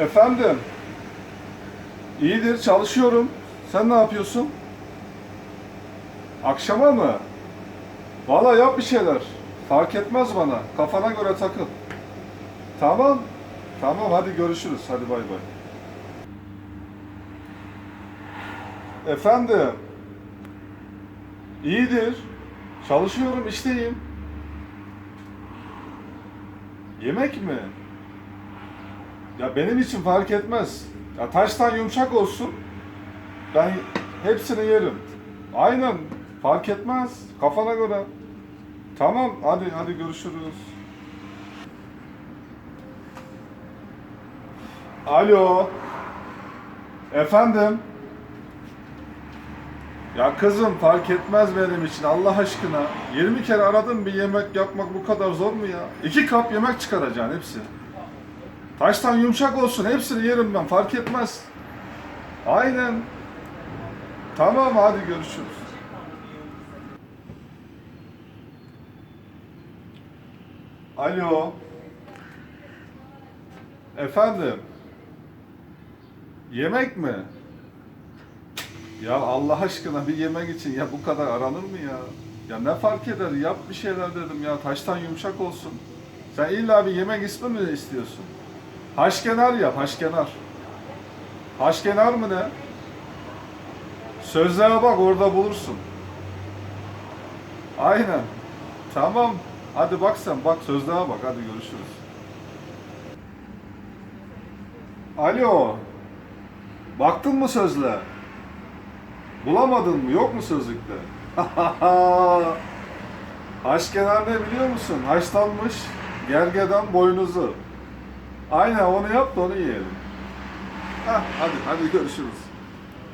Efendim. İyidir, çalışıyorum. Sen ne yapıyorsun? Akşama mı? Valla yap bir şeyler. Fark etmez bana. Kafana göre takıl. Tamam. Tamam hadi görüşürüz. Hadi bay bay. Efendim. İyidir. Çalışıyorum, işteyim. Yemek mi? Ya benim için fark etmez. Ya taştan yumuşak olsun. Ben hepsini yerim. Aynen. Fark etmez. Kafana göre. Tamam. Hadi hadi görüşürüz. Alo. Efendim. Ya kızım fark etmez benim için Allah aşkına. 20 kere aradım bir yemek yapmak bu kadar zor mu ya? İki kap yemek çıkaracaksın hepsi. Taştan yumuşak olsun hepsini yerim ben fark etmez. Aynen. Tamam hadi görüşürüz. Alo. Efendim. Yemek mi? Ya Allah aşkına bir yemek için ya bu kadar aranır mı ya? Ya ne fark eder? Yap bir şeyler dedim ya. Taştan yumuşak olsun. Sen illa bir yemek ismi mi istiyorsun? Haşkenar yap, haşkenar. Haşkenar mı ne? Sözlere bak orada bulursun. Aynen. Tamam. Hadi bak sen bak sözlere bak. Hadi görüşürüz. Alo. Baktın mı sözle? Bulamadın mı? Yok mu sözlükte? Haşkenar ne biliyor musun? Haşlanmış gergedan boynuzu. Aynen onu yap da onu yiyelim. Hah, hadi hadi görüşürüz.